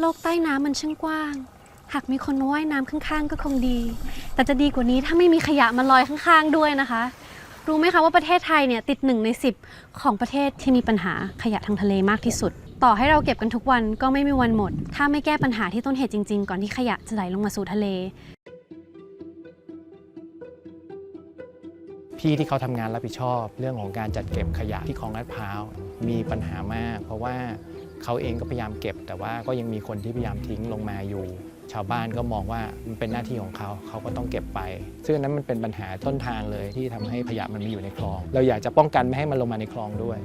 โลกใต้น้ำมันช่างกว้าง หากมีคนมาว่ายน้ำข้างๆ ก็คงดี แต่จะดีกว่านี้ถ้าไม่มีขยะมาลอยข้างๆ ด้วยนะคะ รู้ไหมคะว่าประเทศไทยเนี่ยติดหนึ่งใน 10 ของประเทศที่มีปัญหาขยะทางทะเลมากที่สุด ต่อให้เราเก็บกันทุกวันก็ไม่มีวันหมด ถ้าไม่แก้ปัญหาที่ต้นเหตุจริงๆ ก่อนที่ขยะจะไหลลงมาสู่ทะเล พี่ที่เขาทำงานรับผิดชอบ เรื่องของการจัดเก็บขยะที่คลองลาดพร้าวมีปัญหามาก เพราะว่า เขาเองก็พยายามเก็บ แต่ว่าก็ยังมีคนที่พยายามทิ้งลงมาอยู่ ชาวบ้านก็มองว่ามันเป็นหน้าที่ของเขาเขาก็ต้องเก็บไป ซึ่งนนั้นมันเป็นปัญหาต้นทางเลยที่ทำให้ขยะมันมาอยู่ในคลอง เราอยากจะป้องกันไม่ให้มันลงมาในคลองด้วย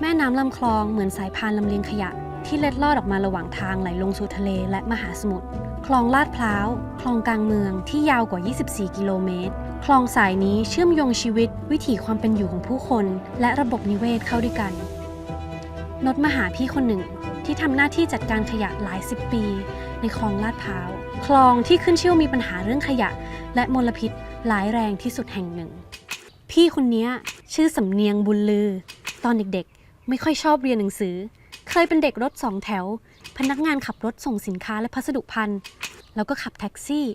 แม่น้ำลำคลองเหมือนสายพานลำเลียงขยะ ที่เล็ดลอดออกมาระหว่างทางไหลลงสู่ทะเลและมหาสมุทรคลองลาดพร้าว คลองกลางเมืองที่ยาวกว่า 24 กิโลเมตร คลองสายนี้เชื่อมโยงชีวิตวิถีความเป็นอยู่ของผู้คน และระบบนิเวศเข้าด้วยกันนดมาหาพี่คนหนึ่งที่ทำหน้าที่จัดการขยะหลายสิบปี ในคลองลาดพร้าว คลองที่ขึ้นชื่อมีปัญหาเรื่องขยะ และมลพิษหลายแรงที่สุดแห่งหนึ่ง พี่คนนี้ชื่อสำเนียงบุญลือ ตอนเด็กๆ ไม่ค่อยชอบเรียนหนังสือ เคยเป็นเด็กรถสองแถว พนักงานขับรถส่งสินค้าและพัสดุพันแล้วก็ขับแท็กซี่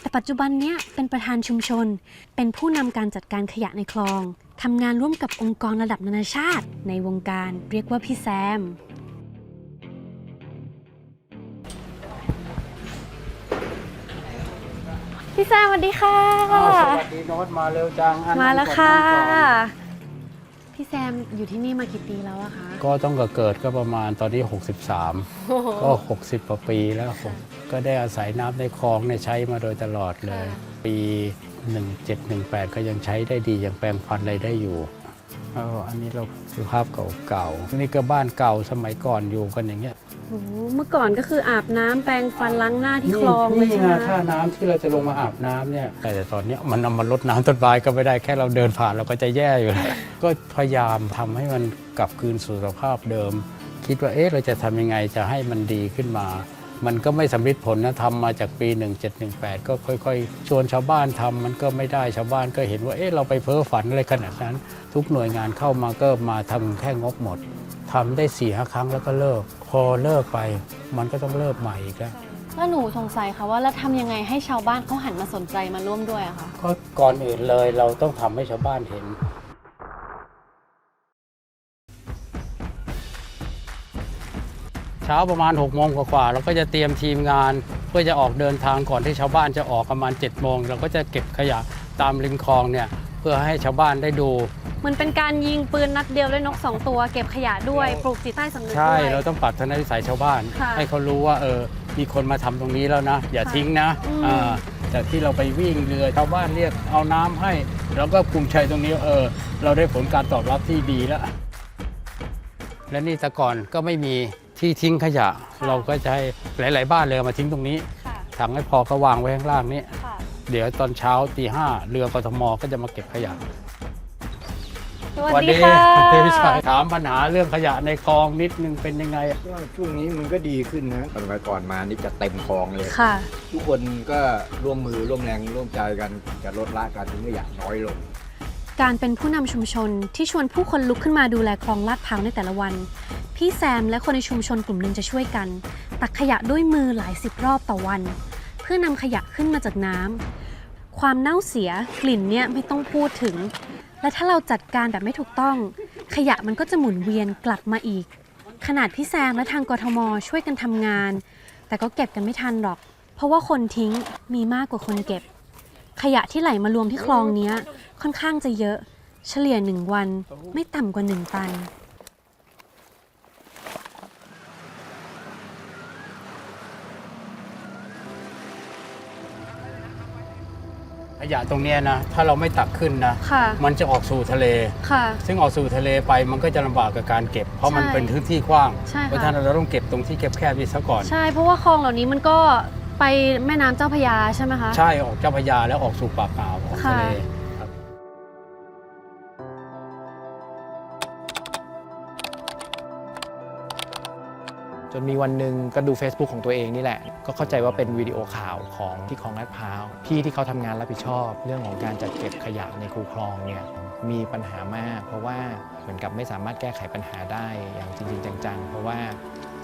แต่ปัจจุบันเนี้ยเป็นประธานชุมชน เป็นผู้นำการจัดการขยะในคลองทำงานร่วมกับองค์กรระดับนานาชาติ ในวงการเรียกว่าพี่แซม พี่แซมสวัสดีค่ะ อ้าวสวัสดีโน้ตมาเร็วจังอันนั้นมาแล้วกดค่ะนั่งก่อน พี่แซมอยู่ที่นี่มากี่ปีแล้วอะคะ ก็ต้องเกิดก็ประมาณตอนนี้ 63 ก็ 60กว่าปีแล้วผมก็ได้อาศัยน้ำในคลองเนี่ยใช้มาโดยตลอดเลยปี 1718 ก็ยังใช้ได้ดียังแปลงฟันอะไรได้อยู่อ้าวอันนี้เราคือภาพเก่าๆนี่ก็บ้านเก่าสมัยก่อนอยู่กันอย่างเงี้ย โอ้โหเมื่อก่อนก็คืออาบน้ำแปรงฟันล้างหน้าที่คลองเลยนี่ใช่ไหมไงท่าน้ำที่เราจะลงมาอาบน้ำเนี่ย แต่ตอนเนี้ยมันเอามาลดน้ำต้นไม้ก็ไม่ได้แค่เราเดินผ่านเราก็จะแย่อยู่แล้ว ก็พยายามทำให้มันกลับคืนสู่สภาพเดิม คิดว่าเอ๊ะเราจะทำยังไงจะให้มันดีขึ้นมา มันก็ไม่สำเร็จผลนะทำมาจากปี 1718 ก็ค่อย ๆ ชวนชาวบ้านทำมันก็ไม่ได้ชาวบ้านก็เห็นว่าเอ๊ะเราไปเพ้อฝันอะไรขนาดนั้น ทุกหน่วยงานเข้ามาก็มาทำแค่งบหมด ทำได้สี่ห้าครั้งแล้วก็เลิก พอเลิกไปมันก็ต้องเริ่มใหม่อีกแล้วแล้วหนูสงสัยค่ะว่าแล้วทำยังไงให้ชาวบ้านเขาหันมาสนใจมาร่วมด้วยอะคะก็ก่อนอื่นเลยเราต้องทำให้ชาวบ้านเห็น เช้าประมาณ6กโมงกว่าๆเราก็จะเตรียมทีมงานเพื่อจะออกเดินทางก่อนที่ชาวบ้านจะออกประมาณ7จ็ดโมงเราก็จะเก็บขยะตามริมคลองเนี่ย เพื่อให้ชาวบ้านได้ดูมันเป็นการยิงปืนนัดเดียวด้วยนกสองตัวเก็บขยะด้วย ปลูกจิตใต้สำนึกใช่ด้วยเราต้องปรับทัศนวิสัยชาวบ้าน ค่ะให้เขารู้ว่าเออมีคนมาทำตรงนี้แล้วนะ อย่าค่ะทิ้งนะอืม อ่าจากที่เราไปวิ่งเรือชาวบ้านเรียกเอาน้ำให้เราก็ภูมิใจตรงนี้เออ เราได้ผลการตอบรับที่ดีแล้ว และนี่แต่ก่อนก็ไม่มีที่ทิ้งขยะ เราก็จะให้หลาย ๆ บ้านเลยเอามาทิ้งตรงนี้ ค่ะถังให้พอก็วางไว้ข้างล่างนี้ ค่ะ เดี๋ยวตอนเช้าตีห้าเรือกทมก็จะมาเก็บขยะสวัสดีค่ะพี่ชายถามปัญหาเรื่องขยะในคลองนิดนึงเป็นยังไงก็ช่วงนี้มันก็ดีขึ้นนะตอนไปก่อนมานี่จะเต็มคลองเลยค่ะ ทุกคนก็ร่วมมือร่วมแรงร่วมใจกันจะลดละการทิ้งขยะน้อยลง การเป็นผู้นำชุมชนที่ชวนผู้คนลุกขึ้นมาดูแลคลองลาดพร้าวในแต่ละวัน พี่แซมและคนในชุมชนกลุ่มหนึ่งจะช่วยกัน ตักขยะด้วยมือหลายสิบรอบต่อวันเพื่อนำขยะขึ้นมาจากน้ำความเน่าเสียกลิ่นเนี่ยไม่ต้องพูดถึง และถ้าเราจัดการแบบไม่ถูกต้อง ขยะมันก็จะหมุนเวียนกลับมาอีก ขนาดพี่แซมและทางกทมช่วยกันทำงาน แต่ก็เก็บกันไม่ทันหรอก เพราะว่าคนทิ้งมีมากกว่าคนเก็บ ขยะที่ไหลมารวมที่คลองเนี้ยค่อนข้างจะเยอะ เฉลี่ยหนึ่งวันไม่ต่ำกว่าหนึ่งตัน ขยะตรงเนี้ยนะถ้าเราไม่ตักขึ้นนะ ค่ะ มันจะออกสู่ทะเล ค่ะ ซึ่งออกสู่ทะเลไปมันก็จะลำบากกับการเก็บ เพราะมันใช่เป็นพื้นที่กว้างใช่เพราะค่ะฉะนั้นเราต้องเก็บตรงที่แคบๆนี้ซะก่อน ใช่ เพราะว่าคลองเหล่านี้มันก็ไปแม่น้ำเจ้าพระยาใช่ไหมคะ ใช่ออกเจ้าพระยาแล้วออกสู่ปากอ่าวออกทะเลค่ะ จนมีวันหนึ่งก็ดู Facebook ของตัวเองนี่แหละ ก็เข้าใจว่าเป็นวิดีโอข่าวของที่คลองลาดพร้าว พี่ที่เขาทำงานรับผิดชอบ เรื่องของการจัดเก็บขยะในคูคลองเนี่ยมีปัญหามาก เพราะว่าเหมือนกับไม่สามารถแก้ไขปัญหาได้อย่างจริง ๆ จัง ๆ เพราะว่า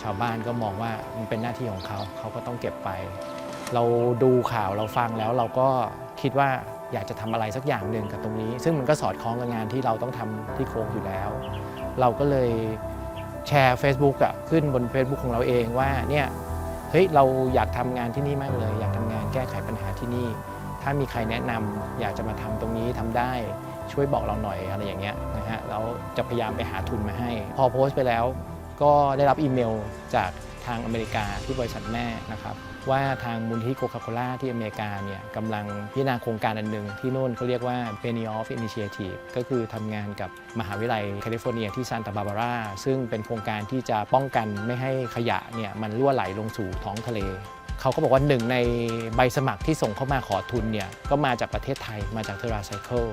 ชาวบ้านก็มองว่ามันเป็นหน้าที่ของเขาเขาก็ต้องเก็บไป เราดูข่าวเราฟังแล้วเราก็คิดว่าอยากจะทำอะไรสักอย่างหนึ่งกับตรงนี้ ซึ่งมันก็สอดคล้องกับงานที่เราต้องทำที่โค้งอยู่แล้ว เราก็เลย แชร์ Facebook อะขึ้นบน Facebook ของเราเองว่าเนี่ยเฮ้ยเราอยากทำงานที่นี่มากเลย อยากทำงานแก้ไขปัญหาที่นี่ ถ้ามีใครแนะนำอยากจะมาทำตรงนี้ทำได้ช่วยบอกเราหน่อยอะไรอย่างเงี้ยนะฮะแล้วจะพยายามไปหาทุนมาให้ พอโพสต์ไปแล้ว ก็ได้รับอีเมลจากทางอเมริกาที่บริษัทแม่นะครับ ว่าทางมูลที่โคคาโคล่าที่อเมริกาเนี่ยกำลังพิจารณาโครงการอันหนึ่งที่โน่นเขาเรียกว่า Benioff Initiative ก็คือทำงานกับมหาวิทยาลัยแคลิฟอร์เนียที่ซานตาบาบาร่าซึ่งเป็นโครงการที่จะป้องกันไม่ให้ขยะเนี่ยมันรั่วไหลลงสู่ท้องทะเลเขาก็บอกว่าหนึ่งในใบสมัครที่ส่งเข้ามาขอทุนเนี่ยก็มาจากประเทศไทยมาจากเทราไซเคิล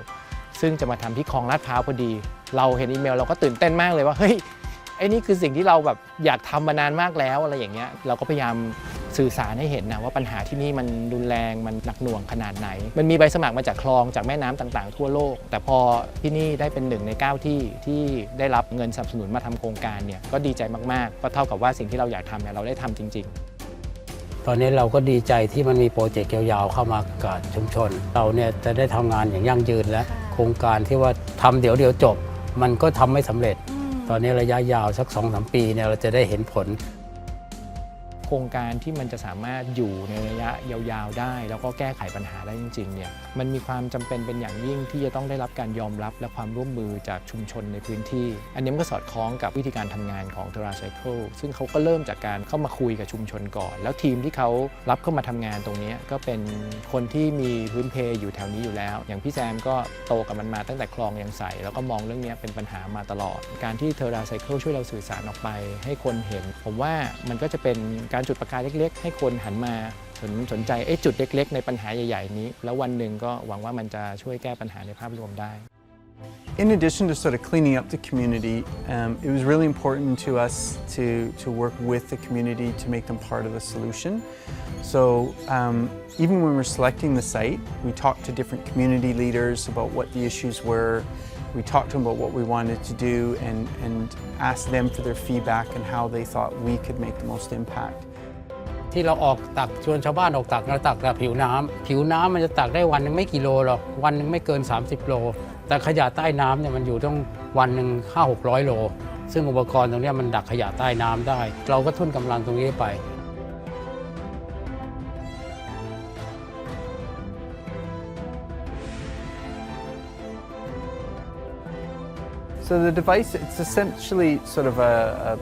ซึ่งจะมาทำที่คลองลาดพร้าวพอดี เราเห็นอีเมลเราก็ตื่นเต้นมากเลยว่าเฮ้ยไอ้นี่คือสิ่งที่เราแบบอยากทำมานานมากแล้วอะไรอย่างเงี้ยเราก็พยายาม สื่อสารให้เห็นนะว่าปัญหาที่นี่มันรุนแรงมันหนักหน่วงขนาดไหน มันมีใบสมัครมาจากคลองจากแม่น้ำต่างๆ ทั่วโลก แต่พอที่นี่ได้เป็นหนึ่งใน 9 ที่ที่ได้รับเงินสนับสนุนมาทำโครงการเนี่ยก็ดีใจมากๆก็เท่ากับว่าสิ่งที่เราอยากทำเนี่ยเราได้ทำจริง ๆตอนนี้เราก็ดีใจที่มันมีโปรเจกต์ยาวๆเข้ามากับชุมชน เราเนี่ยจะได้ทำงานอย่างยั่งยืนแล้วโครงการที่ว่าทำเดี๋ยวเดี๋ยวจบ มันก็ทำไม่สำเร็จ ตอนนี้ระยะยาวสัก2อสปีเนี่ยเราจะได้เห็นผลโครงการที่มันจะสามารถอยู่ในระยะยาวๆได้ แล้วก็แก้ไขปัญหาได้จริงๆเนี่ยมันมีความจำเป็นเป็นอย่างยิ่งที่จะต้องได้รับการยอมรับและความร่วมมือจากชุมชนในพื้นที่ อันนี้มันก็สอดคล้องกับวิธีการทำงานของ t e r a Cycle ซึ่งเขาก็เริ่มจากการเข้ามาคุยกับชุมชนก่อน แล้วทีมที่เขารับเข้ามาทำงานตรงนี้ก็เป็นคนที่มีพื้นเพอยู่แถวนี้อยู่แล้ว อย่างพี่แซมก็โตกับมันมาตั้งแต่คลองยังใสแล้วก็มองเรื่องนี้เป็นปัญหามาตลอด การที่ t e r a Cycle ช่วยเราสื่อสารออกไป ให้คนเห็น ผมว่ามันก็จะเป็นกาจุดประกายเล็ก ๆ ให้คนหันมาสนสนใจเอ๊ะจุดเล็ก ๆ ในปัญหาใหญ่ ๆ นี้ แล้ววันหนึ่งก็หวังว่ามันจะช่วยแก้ปัญหาในภาพรวมได้ In addition to sort of cleaning up the community, um, it was really important to us to, to work with the community to make them part of the solution. So um, even when we're selecting the site, we talked to different community leaders about what the issues were. We talked to them about what we wanted to do and, and asked them for their feedback and how they thought we could make the most impact. ที่เราออกตักชวนชาวบ้านออกตักเราตักแต่ผิวน้ำผิวน้ำมันจะตักได้วันหนึงไม่กี่โลหรอกวันหนึงไม่เกิน 30 โล แต่ขยะใต้น้ำเนี่ยมันอยู่ต้องวันหนึ่ง5 6 0 0โล ซึ่งอุปกรณ์ตรงนี้มันดักขยะใต้น้ำได้ เราก็ทุ่นกำลังตรงนี้ไป So the device, it's essentially sort of a,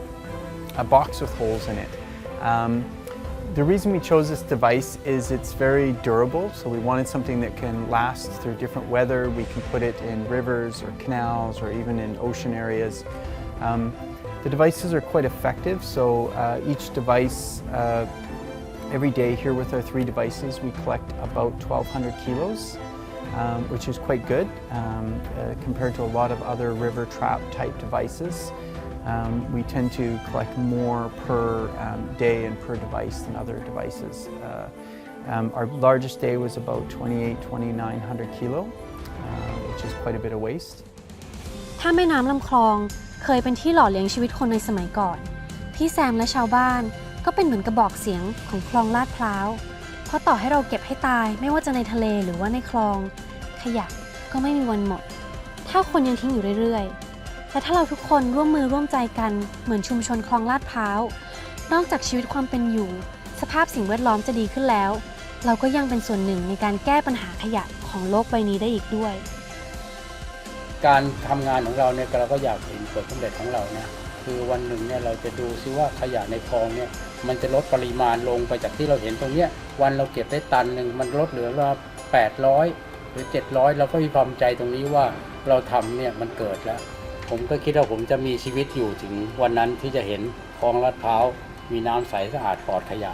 a, a box with holes in it. Um, the reason we chose this device is it's very durable, so we wanted something that can last through different weather. We can put it in rivers or canals or even in ocean areas. Um, the devices are quite effective, so uh, each device, uh, every day here with our three devices, we collect about 1,200 kilos um, which is quite good um, uh, compared to a lot of other river trap type devices. Um, we tend to collect more per um, day and per device than other devices. Uh, um, our largest day was about 28, 2,900 kilo, uh, which is quite a bit of waste. ถ้าแม่น้ำลำคลองเคยเป็นที่หล่อเลี้ยงชีวิตคนในสมัยก่อน พี่แซมและชาวบ้านก็เป็นเหมือนกระบอกเสียงของคลองลาดพร้าว เพราะต่อให้เราเก็บให้ตายไม่ว่าจะในทะเลหรือว่าในคลอง ขยะก็ไม่มีวันหมด ถ้าคนยังทิ้งอยู่เรื่อยๆ แต่ถ้าเราทุกคนร่วมมือร่วมใจกันเหมือนชุมชนคลองลาดพร้าว นอกจากชีวิตความเป็นอยู่ สภาพสิ่งแวดล้อมจะดีขึ้นแล้ว เราก็ยังเป็นส่วนหนึ่งในการแก้ปัญหาขยะของโลกใบนี้ได้อีกด้วย การทำงานของเราเนี่ยเราก็อยากเห็นผลสำเร็จของเรานะคือวันหนึ่งเนี่ยเราจะดูซิว่าขยะในคลองเนี่ยมันจะลดปริมาณลงไปจากที่เราเห็นตรงเนี้ยวันเราเก็บได้ตันหนึ่งมันลดเหลือละ800 หรือ 700 เราก็มีความใจตรงนี้ว่าเราทำเนี่ยมันเกิดแล้ว ผมก็คิดว่าผมจะมีชีวิตอยู่ถึงวันนั้นที่จะเห็นคลองลาดพร้าวมีน้ำใสสะอาดปลอดขยะ